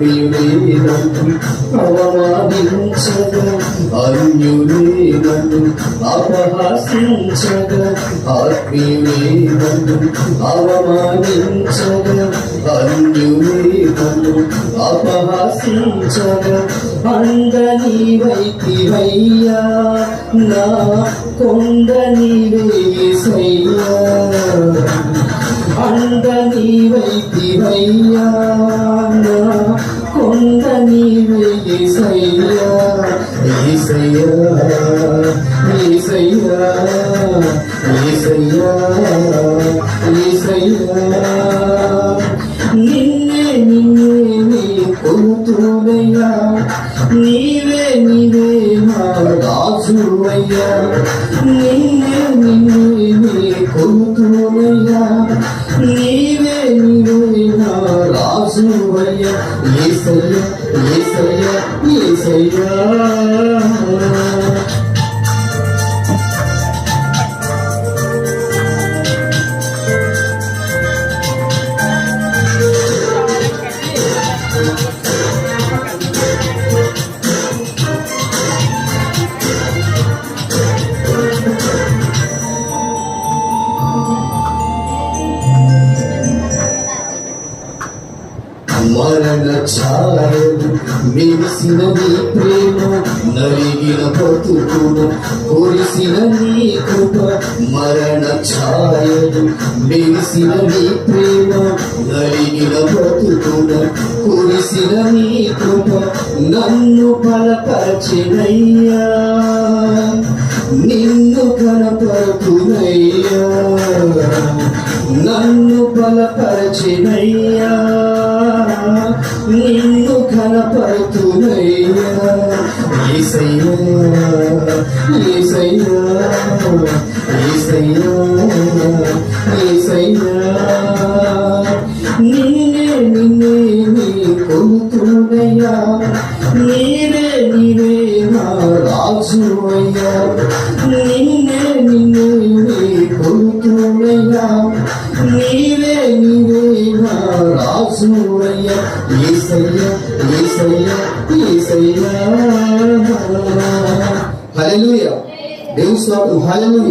ఆత్మీయులేనందు అవమానించగా అన్యులేనందు అపహాసించగా ఆత్మీయులేనందు అవమానించగా అన్యులేనందు అపహాసించగా అందని వైతివయ్యా నా కొండ నీవేసయ్యా అంద నీవైతివయ్యా నా కొండ నీవేసయ్యా ఏసయ్యా. ఏసయ్యా ఏసయ్యా ఏసయ్యా నిన్నే నిన్నే నీ కొలుతునయ్యా నీవే నీవే మా రాజువయ్యా. నిన్నే నిన్నే నీ కొలుతునయ్యా నీవే నీవే రాజువయ్యా. ఏసయ్యా ఏసయ్యా ఏసయ్యా. మరణ ఛాయలు మెరిసిన నీ ప్రేమ నలిగిన బతుకును కురిసిన నీ కృప మరణ ఛాయలు మెరిసిన నీ ప్రేమ నలిగిన బతుకును కురిసిన నీ కృప నన్ను బలపరచినయ్యా. నిన్ను కనపరుతునయ్యా నన్ను బలపరచినయ్యా. నిన్ను కనపడుతున్నయ్యా ఏసయ్యా ఏసయ్యా ఏసయ్యా ఏసయ్యా. నిన్నే నిన్నే నీ కొలుతునయ్యా నీవే నీవే నా రాజు అయ్యా నిన్నే నీవే నా రాజువయ్యా ఏసయ్యా హల్లెలూయా. హల్లెలూయా.